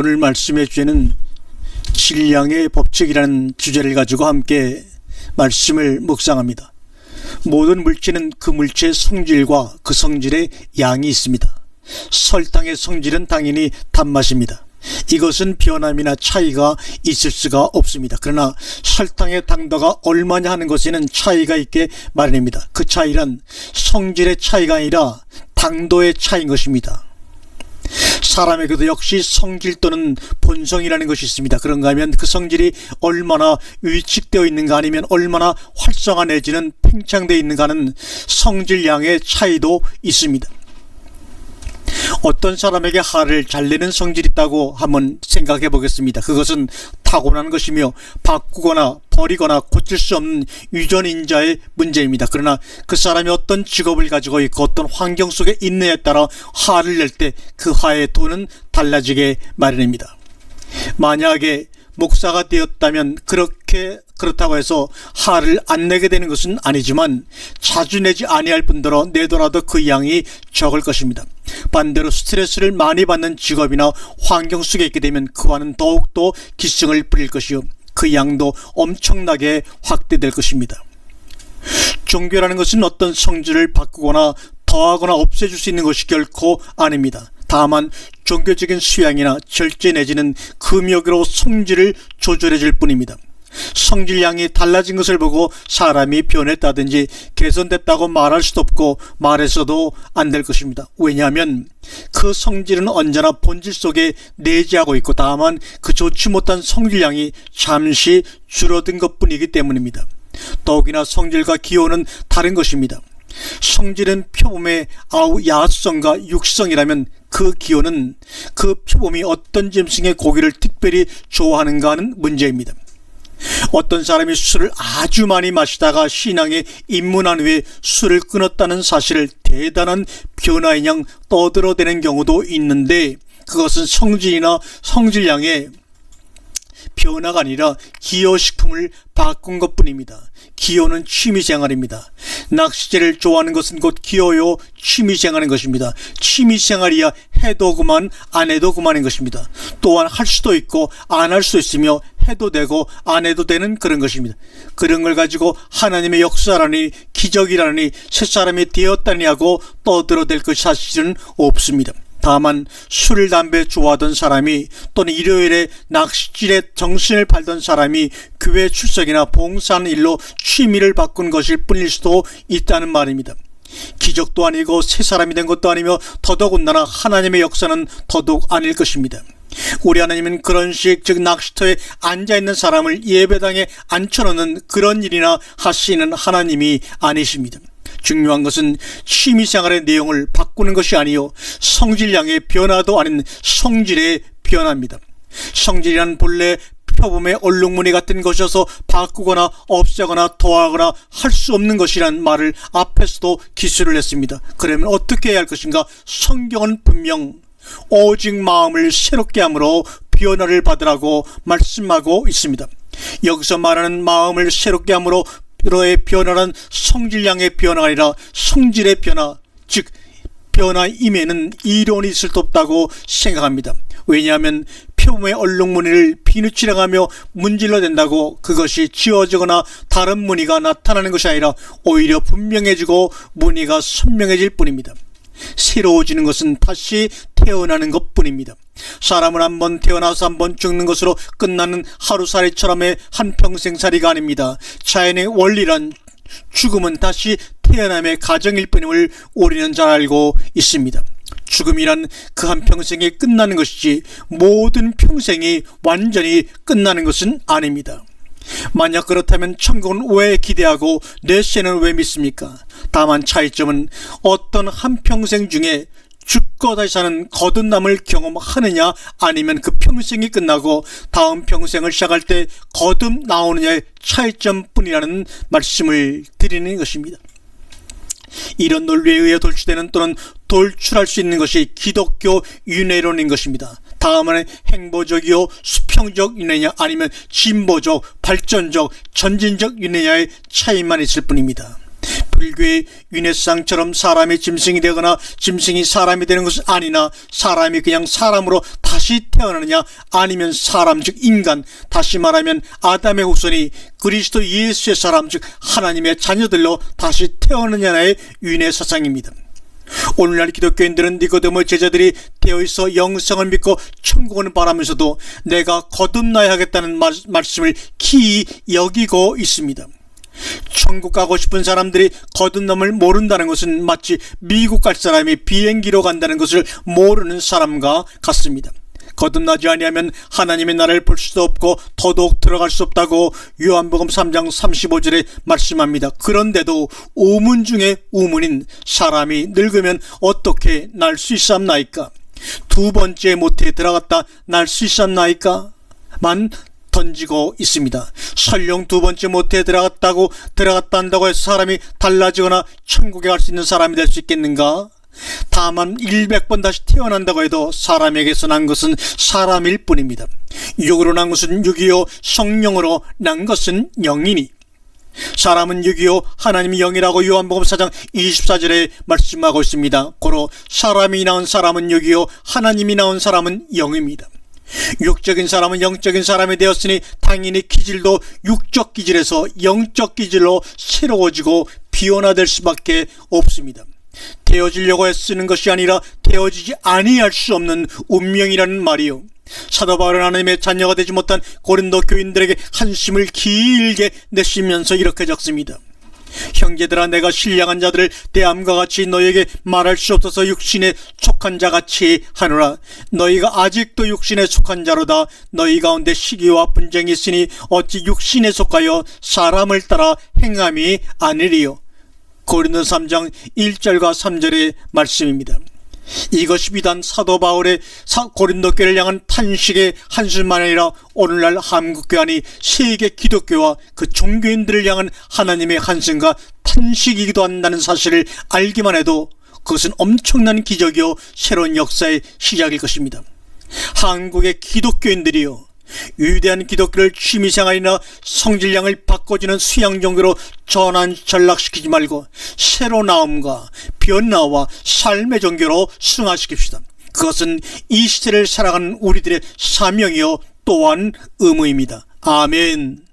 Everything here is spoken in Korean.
오늘 말씀의 주제는 질량의 법칙이라는 주제를 가지고 함께 말씀을 묵상합니다. 모든 물질은 그 물체의 성질과 그 성질의 양이 있습니다. 설탕의 성질은 당연히 단맛입니다. 이것은 변함이나 차이가 있을 수가 없습니다. 그러나 설탕의 당도가 얼마냐 하는 것에는 차이가 있게 마련입니다. 그 차이란 성질의 차이가 아니라 당도의 차이인 것입니다. 사람에게도 역시 성질 또는 본성이라는 것이 있습니다. 그런가 하면 그 성질이 얼마나 위축되어 있는가 아니면 얼마나 활성화 내지는 팽창되어 있는가 하는 성질량의 차이도 있습니다. 어떤 사람에게 화를 잘 내는 성질이 있다고 한번 생각해 보겠습니다. 그것은 타고난 것이며 바꾸거나 버리거나 고칠 수 없는 유전인자의 문제입니다. 그러나 그 사람이 어떤 직업을 가지고 있고 어떤 환경 속에 있느냐에 따라 화를 낼 때 그 화의 도는 달라지게 마련입니다. 만약에 목사가 되었다면 그렇게 그렇다고 해서 화를 안 내게 되는 것은 아니지만 자주 내지 아니할 뿐더러 내더라도 그 양이 적을 것입니다. 반대로 스트레스를 많이 받는 직업이나 환경 속에 있게 되면 그와는 더욱더 기승을 부릴 것이요 그 양도 엄청나게 확대될 것입니다. 종교라는 것은 어떤 성질을 바꾸거나 더하거나 없애줄 수 있는 것이 결코 아닙니다. 다만 종교적인 수양이나 절제 내지는 금욕으로 성질을 조절해 줄 뿐입니다. 성질량이 달라진 것을 보고 사람이 변했다든지 개선됐다고 말할 수도 없고 말해서도 안 될 것입니다. 왜냐하면 그 성질은 언제나 본질 속에 내재하고 있고 다만 그 좋지 못한 성질량이 잠시 줄어든 것 뿐이기 때문입니다. 더욱이나 성질과 기호는 다른 것입니다. 성질은 표범의 아우 야성과 육성이라면 그 기호는 그 표범이 어떤 짐승의 고기를 특별히 좋아하는가 하는 문제입니다. 어떤 사람이 술을 아주 많이 마시다가 신앙에 입문한 후에 술을 끊었다는 사실을 대단한 변화인 양 떠들어대는 경우도 있는데 그것은 성질이나 성질량의 변화가 아니라 기호식품을 바꾼 것 뿐입니다. 기호는 취미생활입니다. 낚시질을 좋아하는 것은 곧 기호요 취미생활인 것입니다. 취미생활이야 해도 그만 안 해도 그만인 것입니다. 또한 할 수도 있고 안 할 수 있으며 해도 되고 안 해도 되는 그런 것입니다. 그런 걸 가지고 하나님의 역사라니 기적이라니 새 사람이 되었다니 하고 떠들어댈 것이 사실은 없습니다. 다만 술, 담배 좋아하던 사람이 또는 일요일에 낚시질에 정신을 팔던 사람이 교회 출석이나 봉사하는 일로 취미를 바꾼 것일 뿐일 수도 있다는 말입니다. 기적도 아니고 새 사람이 된 것도 아니며 더더군다나 하나님의 역사는 더더욱 아닐 것입니다. 우리 하나님은 그런 식, 즉 낚시터에 앉아있는 사람을 예배당에 앉혀놓는 그런 일이나 하시는 하나님이 아니십니다. 중요한 것은 취미생활의 내용을 바꾸는 것이 아니요 성질량의 변화도 아닌 성질의 변화입니다. 성질이란 본래 표범의 얼룩무늬 같은 것이어서 바꾸거나 없애거나 더하거나 할 수 없는 것이란 말을 앞에서도 기술을 했습니다. 그러면 어떻게 해야 할 것인가? 성경은 분명 오직 마음을 새롭게 함으로 변화를 받으라고 말씀하고 있습니다. 여기서 말하는 마음을 새롭게 함으로 너의 변화는 성질량의 변화가 아니라 성질의 변화, 즉 변화 임에는 이론이 있을 수 없다고 생각합니다. 왜냐하면 표범의 얼룩무늬를 비누칠해가며 문질러 댄다고 그것이 지워지거나 다른 무늬가 나타나는 것이 아니라 오히려 분명해지고 무늬가 선명해질 뿐입니다. 새로워지는 것은 다시 태어나는 것 뿐입니다. 사람은 한 번 태어나서 한 번 죽는 것으로 끝나는 하루살이처럼의 한평생살이가 아닙니다. 자연의 원리란 죽음은 다시 태어남의 가정일 뿐임을 우리는 잘 알고 있습니다. 죽음이란 그 한평생이 끝나는 것이지 모든 평생이 완전히 끝나는 것은 아닙니다. 만약 그렇다면 천국은 왜 기대하고 내세는 왜 믿습니까? 다만 차이점은 어떤 한평생 중에 죽고 다시 사는 거듭남을 경험하느냐 아니면 그 평생이 끝나고 다음 평생을 시작할 때 거듭 나오느냐의 차이점뿐이라는 말씀을 드리는 것입니다. 이런 논리에 의해 돌출되는 또는 돌출할 수 있는 것이 기독교 윤회론인 것입니다. 다음은 행보적이요 수평적 윤회냐 아니면 진보적 발전적 전진적 윤회냐의 차이만 있을 뿐입니다. 불교의 윤회상처럼 사람이 짐승이 되거나 짐승이 사람이 되는 것은 아니나 사람이 그냥 사람으로 다시 태어나느냐 아니면 사람 즉 인간 다시 말하면 아담의 후손이 그리스도 예수의 사람 즉 하나님의 자녀들로 다시 태어나느냐의 윤회 사상입니다. 오늘날 기독교인들은 니고데모 제자들이 되어 있어 영성을 믿고 천국을 바라면서도 내가 거듭나야 하겠다는 말, 말씀을 기이 여기고 있습니다. 천국 가고 싶은 사람들이 거듭남을 모른다는 것은 마치 미국 갈 사람이 비행기로 간다는 것을 모르는 사람과 같습니다. 거듭나지 아니하면 하나님의 나라를 볼 수도 없고 더더욱 들어갈 수 없다고 요한복음 3장 35절에 말씀합니다. 그런데도 우문 중에 우문인 사람이 늙으면 어떻게 날 수 있삼나이까? 두 번째 모태에 들어갔다 날 수 있삼나이까? 만 던지고 있습니다. 설령 두 번째 모태에 들어갔다고 들어갔다 한다고 해서 사람이 달라지거나 천국에 갈 수 있는 사람이 될 수 있겠는가? 다만 100번 다시 태어난다고 해도 사람에게서 난 것은 사람일 뿐입니다. 육으로 난 것은 육이요 성령으로 난 것은 영이니 사람은 육이요 하나님이 영이라고 요한복음 4장 24절에 말씀하고 있습니다. 고로 사람이 낳은 사람은 육이요 하나님이 낳은 사람은 영입니다. 육적인 사람은 영적인 사람이 되었으니 당연히 기질도 육적 기질에서 영적 기질로 새로워지고 비원화될 수밖에 없습니다. 되어지려고 애쓰는 것이 아니라 되어지지 아니할 수 없는 운명이라는 말이요. 사도 바울은 하나님의 자녀가 되지 못한 고린도 교인들에게 한심을 길게 내쉬면서 이렇게 적습니다. 형제들아 내가 신령한 자들을 대함과 같이 너에게 말할 수 없어서 육신에 속한 자 같이 하노라. 너희가 아직도 육신에 속한 자로다. 너희 가운데 시기와 분쟁이 있으니 어찌 육신에 속하여 사람을 따라 행함이 아니리요. 고린도 3장 1절과 3절의 말씀입니다. 이것이 비단 사도 바울의 사- 고린도 교를 향한 탄식의 한술만 아니라 오늘날 한국교 아니 세계 기독교와 그 종교인들을 향한 하나님의 한승과 탄식이기도 한다는 사실을 알기만 해도 그것은 엄청난 기적이요 새로운 역사의 시작일 것입니다. 한국의 기독교인들이요 위대한 기독교를 취미생활이나 성질량을 바꿔주는 수양 종교로 전환 전락시키지 말고 새로 나옴과 변화와 삶의 종교로 승화시킵시다. 그것은 이 시대를 살아가는 우리들의 사명이요 또한 의무입니다. 아멘.